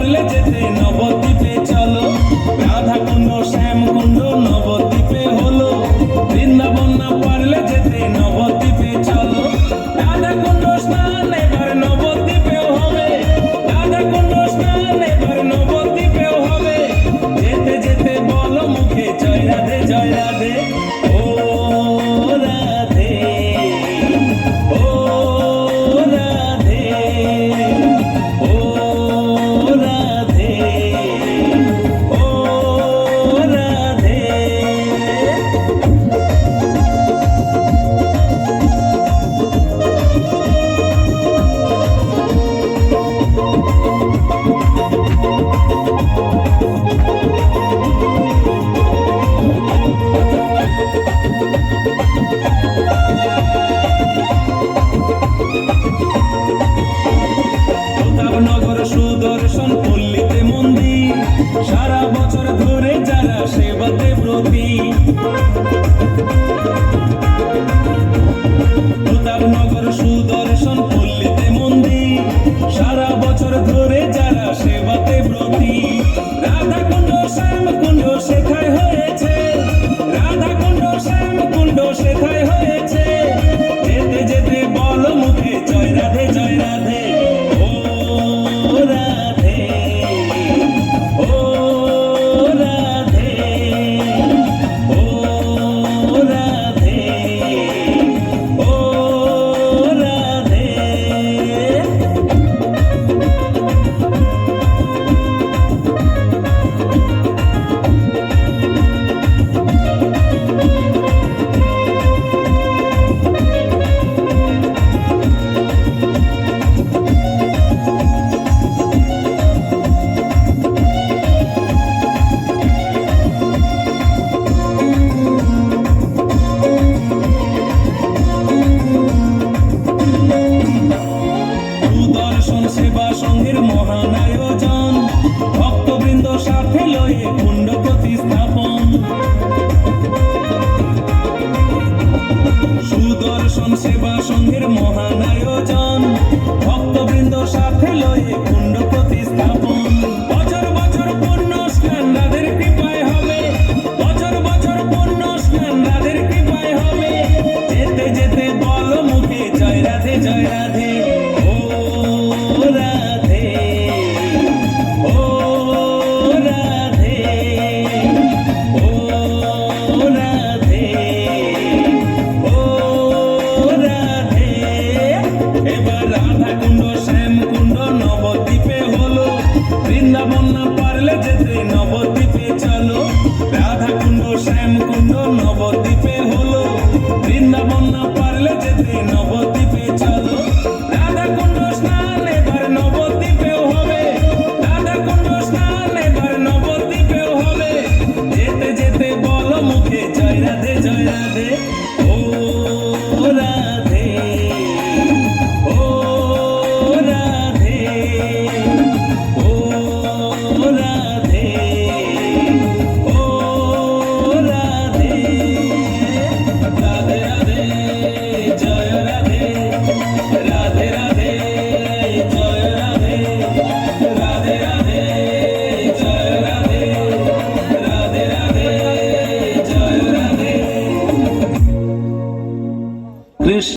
ভুলে যেতে নবদ মহান ভক্তবৃন্দ সাথে লয়ে কুণ্ড প্রতিস্থাপন। সুদর্শন সেবা সংঘের মহান আয়োজন ভক্তবৃন্দ সাথে লয়ে কুণ্ড প্রতিস্থাপন। বছর বছর পূর্ণ স্নান রাধের কৃপায় হবে। বছর বছর পূর্ণ স্নান রাধের কৃপায় হবে। যেতে যেতে বল মুখে জয় রাধে জয় রাধে